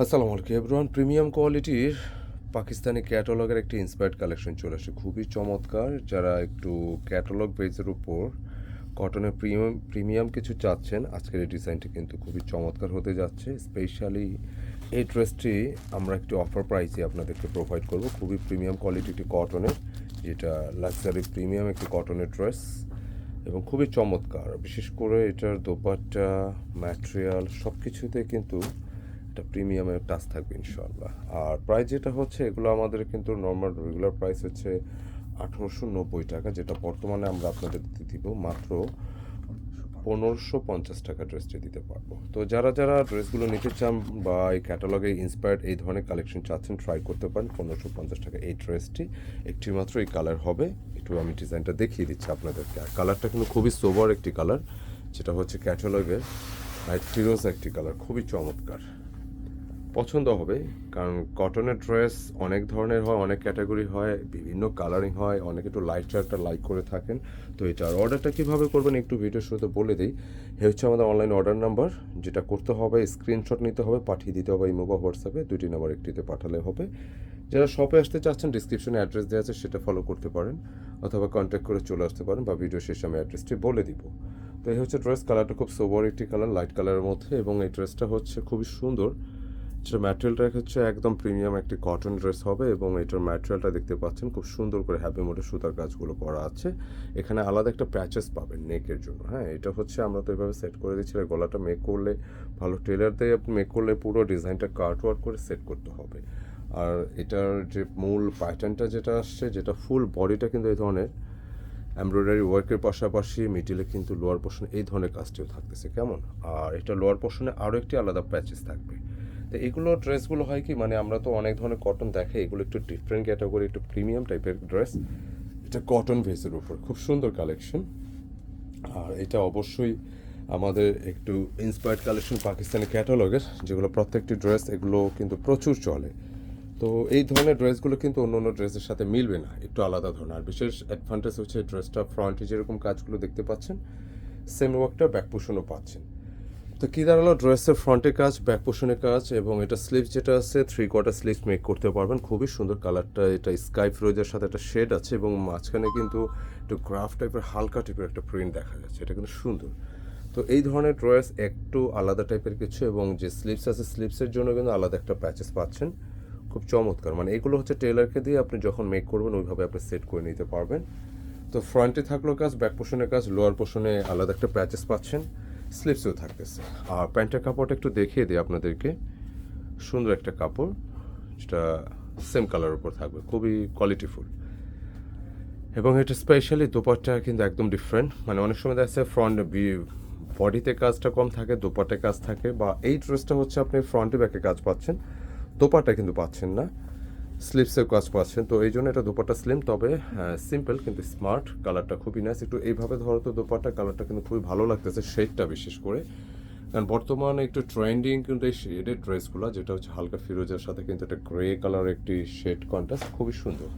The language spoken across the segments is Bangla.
আসসালামু আলাইকুম এভরিওয়ান প্রিমিয়াম কোয়ালিটির পাকিস্তানি ক্যাটালগের একটি ইন্সপায়ার্ড কালেকশন চলে আসে। খুবই চমৎকার। যারা একটু ক্যাটালগ বেজের উপর কটনের প্রিমিয়াম প্রিমিয়াম কিছু চাচ্ছেন, আজকের এই ডিজাইনটি কিন্তু খুবই চমৎকার হতে যাচ্ছে। স্পেশালি এই ড্রেসটি আমরা একটি অফার প্রাইসে আপনাদেরকে প্রোভাইড করব। খুবই প্রিমিয়াম কোয়ালিটি একটি কটনের যেটা লাক্সারি প্রিমিয়াম একটি কটনের ড্রেস এবং খুবই চমৎকার। বিশেষ করে এটার দোপাট্টা ম্যাটেরিয়াল সব কিছুতে কিন্তু একটা প্রিমিয়ামের টাচ থাকবে ইনশাল্লাহ আর প্রাইস যেটা হচ্ছে, এগুলো আমাদের কিন্তু নর্মাল রেগুলার প্রাইস হচ্ছে আঠারোশো নব্বই টাকা, যেটা বর্তমানে আমরা আপনাদের দিতে দিব মাত্র পনেরোশো পঞ্চাশ টাকা ড্রেসটি দিতে পারব। তো যারা যারা ড্রেসগুলো নিতে চান বা এই ক্যাটালগে ইন্সপায়ার্ড এই ধরনের কালেকশন চাচ্ছেন ট্রাই করতে পারেন। পনেরোশো পঞ্চাশ টাকা এই ড্রেসটি একটি মাত্র এই কালার হবে। একটু আমি ডিজাইনটা দেখিয়ে দিচ্ছি আপনাদেরকে। আর কালারটা কিন্তু খুবই সোবার একটি কালার যেটা হচ্ছে ক্যাটালগের লাইট ফিরোজ একটি কালার খুবই চমৎকার। পছন্দ হবে, কারণ কটনের ড্রেস অনেক ধরনের হয়, অনেক ক্যাটাগরি হয়, বিভিন্ন কালারিং হয়, অনেকে একটু লাইট চার্টটা লাইক করে থাকেন। তো এটার অর্ডারটা কীভাবে করবেন একটু ভিডিওর শুরুতে বলে দিই। এ হচ্ছে আমাদের অনলাইন অর্ডার নাম্বার যেটা করতে হবে স্ক্রিনশট নিতে হবে, পাঠিয়ে দিতে হবে ইমো বা হোয়াটসঅ্যাপে দুটি নাম্বার একটিতে পাঠালে হবে। যারা শপে আসতে চাচ্ছেন ডিসক্রিপশনে অ্যাড্রেস দেওয়া আছে, সেটা ফলো করতে পারেন, অথবা কন্ট্যাক্ট করে চলে আসতে পারেন বা ভিডিও শেষে আমি অ্যাড্রেসটি বলে দিব। তো এই হচ্ছে ড্রেস কালারটা খুব সোবর একটি কালার লাইট কালারের মধ্যে, এবং এই ড্রেসটা হচ্ছে খুবই সুন্দর। যেটা ম্যাটেরিয়ালটা হচ্ছে একদম প্রিমিয়াম একটি কটন ড্রেস হবে এবং এটার ম্যাটেরিয়ালটা দেখতে পাচ্ছেন খুব সুন্দর করে হ্যাপি মোডে সুতার কাজগুলো করা আছে। এখানে আলাদা একটা প্যাচেস পাবেন নেকের জন্য হ্যাঁ? এটা হচ্ছে আমরা তো এভাবে সেট করে দিচ্ছি আর গলাটা মেক করলে ভালো টেলার দিয়ে আপনি মেক করলে পুরো ডিজাইনটা কাট ওয়ার্ক করে সেট করতে হবে। আর এটার যে মূল প্যাটার্নটা যেটা আসছে, যেটা ফুল বডিটা কিন্তু এই ধরনের এমব্রয়ডারি ওয়ার্কের পাশাপাশি মিডিলে কিন্তু লোয়ার পোর্শনে এই ধরনের কাজটিও থাকতেছে, কেমন? আর এটা লোয়ার পোর্শনে আরও একটি আলাদা প্যাচেস থাকবে। তো এগুলো ড্রেসগুলো হয় কি মানে আমরা তো অনেক ধরনের কটন দেখে এগুলো একটু ডিফারেন্ট ক্যাটাগরি একটু প্রিমিয়াম টাইপের ড্রেস এটা কটন ভেসের উপর, খুব সুন্দর কালেকশন আর এটা অবশ্যই আমাদের একটু ইন্সপায়ার্ড কালেকশন পাকিস্তানি ক্যাটালগের যেগুলো প্রত্যেকটি ড্রেস এগুলো কিন্তু প্রচুর চলে। তো এই ধরনের ড্রেসগুলো কিন্তু অন্য অন্য ড্রেসের সাথে মিলবে না, একটু আলাদা ধরনের। আর বিশেষ অ্যাডভান্টেজ হচ্ছে ড্রেসটা ফ্রন্টে যেরকম কাজগুলো দেখতে পাচ্ছেন সেম ওয়ার্কটা ব্যাক পোষণও পাচ্ছেন। তো কী দাঁড়াল? ড্রেসের ফ্রন্টের কাজ ব্যাক পোষণের কাজ এবং এটা স্লিভস যেটা আছে থ্রি কোয়ার্টার স্লিভস মেক করতে পারবেন। খুবই সুন্দর কালারটা, এটা স্কাই ফ্রোজের সাথে একটা শেড আছে এবং মাঝখানে কিন্তু একটু গ্রাফ টাইপের হালকা টাইপের একটা প্রিন্ট দেখা যাচ্ছে, এটা কিন্তু সুন্দর। তো এই ধরনের ড্রেস একটু আলাদা টাইপের কিছু এবং যে স্লিভস আছে স্লিভসের জন্য কিন্তু আলাদা একটা প্যাচেস পাচ্ছেন। খুব চমৎকার মানে এগুলো হচ্ছে টেলারকে দিয়ে আপনি যখন মেক করবেন, ওইভাবে আপনি সেট করে নিতে পারবেন। তো ফ্রন্টে থাকল কাজ ব্যাক পোষণের কাজ লোয়ার পোষণে আলাদা একটা প্যাচেস পাচ্ছেন। স্লিভসও থাকতেছে। আর প্যান্টের কাপড়টা একটু দেখিয়ে দিই আপনাদেরকে। সুন্দর একটা কাপড়, যেটা সেম কালার উপর থাকবে, খুবই কোয়ালিটিফুল এবং এটা স্পেশালি দোপাট্টা কিন্তু একদম ডিফারেন্ট মানে অনেক সময় দেখা যাচ্ছে ফ্রন্ট বডিতে কাজটা কম থাকে, দোপাট্টায় কাজ থাকে, বা এই ড্রেসটা হচ্ছে আপনি ফ্রন্টে ব্যাকে কাজ পাচ্ছেন, দোপাট্টা কিন্তু পাচ্ছেন না। স্লিপসের কাজ পাচ্ছেন। তো এই জন্য এটা দোপাট্টা স্লিম তবে সিম্পল কিন্তু স্মার্ট কালারটা খুবই নাইস একটু এইভাবে ধরো তো দোপাট্টা কালারটা কিন্তু খুবই ভালো লাগতেছে শেডটা বিশেষ করে। কারণ বর্তমানে একটু ট্রেন্ডিং কিন্তু এই শেডের ড্রেসগুলো যেটা হচ্ছে হালকা ফিরোজের সাথে কিন্তু একটা গ্রে কালার একটি শেড কন্ট্রাস্ট খুবই সুন্দর।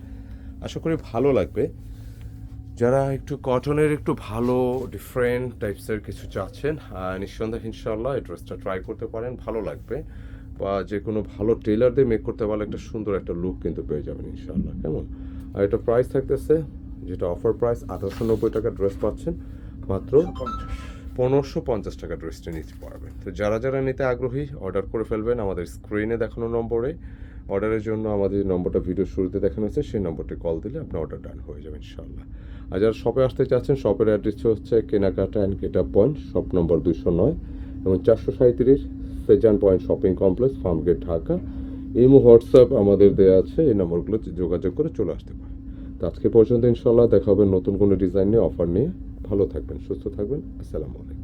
আশা করি ভালো লাগবে। যারা একটু কটনের একটু ভালো ডিফারেন্ট টাইপসের কিছু চাচ্ছেন নিঃসন্দেহে ইনশাল্লাহ এই ড্রেসটা ট্রাই করতে পারেন, ভালো লাগবে। বা যে কোনো ভালো টেলার দিয়ে মেক করতে পারলে একটা সুন্দর একটা লুক কিন্তু পেয়ে যাবেন ইনশাল্লাহ কেমন? আর এটা প্রাইস থাকতেছে, যেটা অফার প্রাইস আঠারোশো নব্বই টাকা ড্রেস পাচ্ছেন, মাত্র পনেরোশো পঞ্চাশ টাকা ড্রেসটা নিতে পারবেন। তো যারা যারা নিতে আগ্রহী অর্ডার করে ফেলবেন আমাদের স্ক্রিনে দেখানো নম্বরে। অর্ডারের জন্য আমাদের নম্বরটা ভিডিও শুরুতে দেখানো হয়েছে, সেই নম্বরটি কল দিলে আপনার অর্ডার ডান হয়ে যাবে ইনশাল্লাহ আর যারা শপে আসতে চাচ্ছেন শপের অ্যাড্রেস হচ্ছে কেনাকাটা and up point shop number দুশো নয় এবং চারশো সাঁত্রিশ Sezan point shopping complex Farmgate Dhaka imo WhatsApp আমাদের দেওয়া আছে, এই নম্বরগুলো যোগাযোগ করে চলে আসতে পারে তো আজকে পর্যন্ত ইনশাল্লাহ দেখা হবে নতুন কোনো ডিজাইন নিয়ে অফার নিয়ে। ভালো থাকবেন, সুস্থ থাকবেন। আসসালামু আলাইকুম।